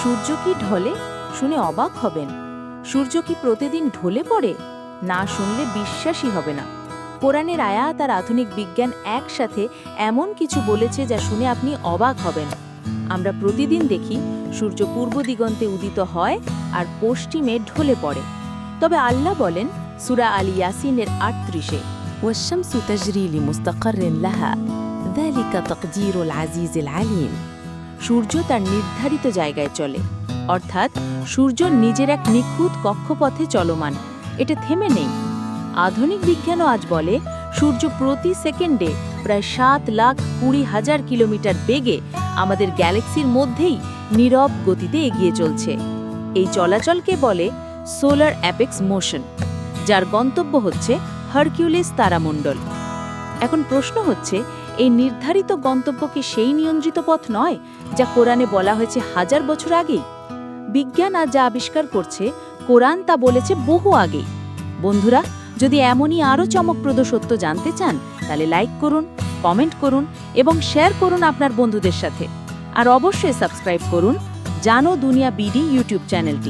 সূর্য কি ঢলে শুনে অবাক হবেন সূর্য কি প্রতিদিন ঢলে পড়ে না শুনলে বিশ্বাসই হবে না কোরআনের আয়াত আর আধুনিক বিজ্ঞান একসাথে এমন কিছু বলেছে যা শুনে আপনি অবাক হবেন আমরা প্রতিদিন দেখি সূর্য পূর্ব দিগন্তে উদিত হয় আর পশ্চিমে ঢলে পড়ে তবে আল্লাহ বলেন সুরা আল ইয়াসিনের আটত্রিশে والشمس تجري لمستقر لها ذلك تقدير العزيز العليم সূর্য তার নির্ধারিত জায়গায় চলে। অর্থাৎ সূর্য নিজের এক নিখুঁত কক্ষপথে চলমান। এটা থেমে নেই। আধুনিক বিজ্ঞানও আজ বলে, সূর্য প্রতি সেকেন্ডে প্রায় সাত লাখ কুড়ি হাজার কিলোমিটার বেগে আমাদের গ্যালাক্সির মধ্যেই নীরব গতিতে এগিয়ে চলছে। এই চলাচলকে বলে সোলার অ্যাপেক্স মোশন, যার গন্তব্য হচ্ছে হারকিউলিস তারামণ্ডল। এখন প্রশ্ন হচ্ছে এই নির্ধারিত গন্তব্য কি সেই নিয়ন্ত্রিত পথ নয়, যা কোরআনে বলা হয়েছে হাজার বছর আগেই? বিজ্ঞান আজ যা আবিষ্কার করছে, কোরআন তা বলেছে বহু আগেই। বন্ধুরা, যদি এমনই আরও চমকপ্রদ সত্য জানতে চান, তাহলে লাইক করুন, কমেন্ট করুন এবং শেয়ার করুন আপনার বন্ধুদের সাথে। আর অবশ্যই সাবস্ক্রাইব করুন জানো দুনিয়া বিডি ইউটিউব চ্যানেলটি।